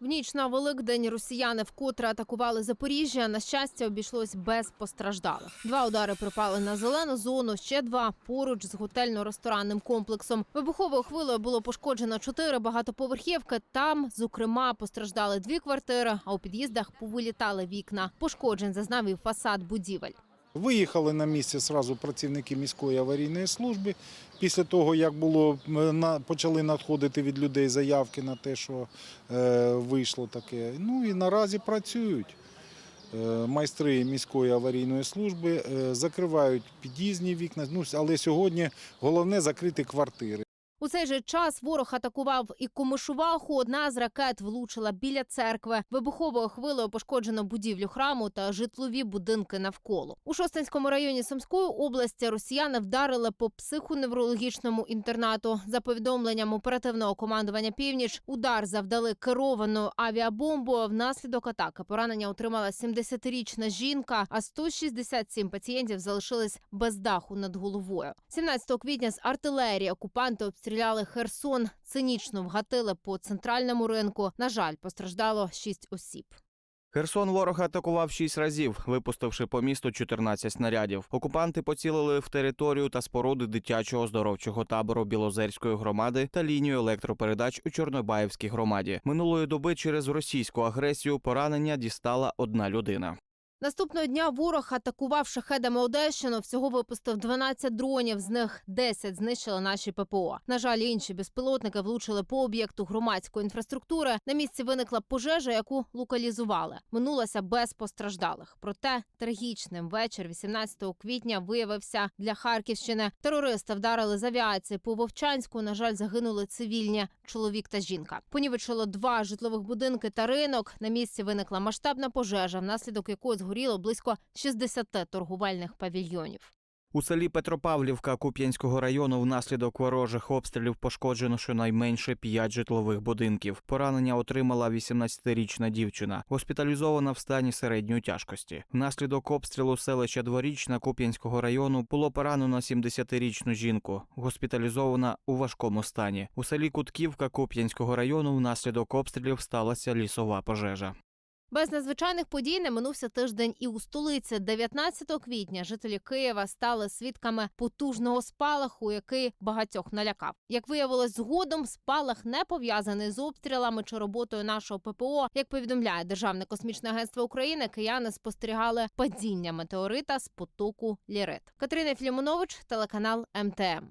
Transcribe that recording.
В ніч на Великдень росіяни вкотре атакували Запоріжжя. На щастя, обійшлось без постраждалих. Два удари припали на зелену зону, ще два поруч з готельно-ресторанним комплексом. Вибуховою хвилею було пошкоджено чотири багатоповерхівки. Там, зокрема, постраждали дві квартири, а у під'їздах повилітали вікна. Пошкоджень зазнав і фасад будівель. Виїхали на місце сразу працівники міської аварійної служби. Після того, як було е, почали надходити від людей заявки на те, що е, вийшло таке. Ну і наразі працюють. Е, Майстри міської аварійної служби закривають під'їзні вікна. Ну, але сьогодні головне закрити квартири. У цей же час ворог атакував і Комишуваху. Одна з ракет влучила біля церкви. Вибуховою хвилею пошкоджено будівлю храму та житлові будинки навколо. У Шостинському районі Сумської області росіяни вдарили по психоневрологічному інтернату. За повідомленням оперативного командування Північ, удар завдали керованою авіабомбою. Внаслідок атаки поранення отримала 70-річна жінка, а 167 пацієнтів залишились без даху над головою. 17 квітня з артилерії окупанти обстріляли Херсон. Цинічно вгатили по центральному ринку. На жаль, постраждало 6 осіб. Херсон ворог атакував шість разів, випустивши по місту 14 снарядів. Окупанти поцілили в територію та споруди дитячого оздоровчого табору Білозерської громади та лінію електропередач у Чорнобаївській громаді. Минулої доби через російську агресію поранення дістала одна людина. Наступного дня ворог атакував шахедами Одещину. Всього випустив 12 дронів. З них 10 знищили наші ППО. На жаль, інші безпілотники влучили по об'єкту громадської інфраструктури. На місці виникла пожежа, яку локалізували. Минулася без постраждалих. Проте трагічним вечір 18 квітня виявився для Харківщини. Терористи вдарили з авіації по Вовчанську. На жаль, загинули цивільні чоловік та жінка. Понівечило два житлових будинки та ринок. На місці виникла масштабна пожежа, внаслідок якої згоріло близько 60 торгувальних павільйонів. У селі Петропавлівка Куп'янського району внаслідок ворожих обстрілів пошкоджено щонайменше п'ять житлових будинків. Поранення отримала 18-річна дівчина, госпіталізована в стані середньої тяжкості. Внаслідок обстрілу селища Дворічна Куп'янського району було поранено 70-річну жінку, госпіталізована у важкому стані. У селі Кутківка Куп'янського району внаслідок обстрілів сталася лісова пожежа. Без надзвичайних подій не минувся тиждень і у столиці. 19 квітня жителі Києва стали свідками потужного спалаху, який багатьох налякав. Як виявилось згодом, спалах не пов'язаний з обстрілами чи роботою нашого ППО. Як повідомляє Державне космічне агентство України, кияни спостерігали падіння метеорита з потоку Лірит. Катерина Філімонович, телеканал МТМ.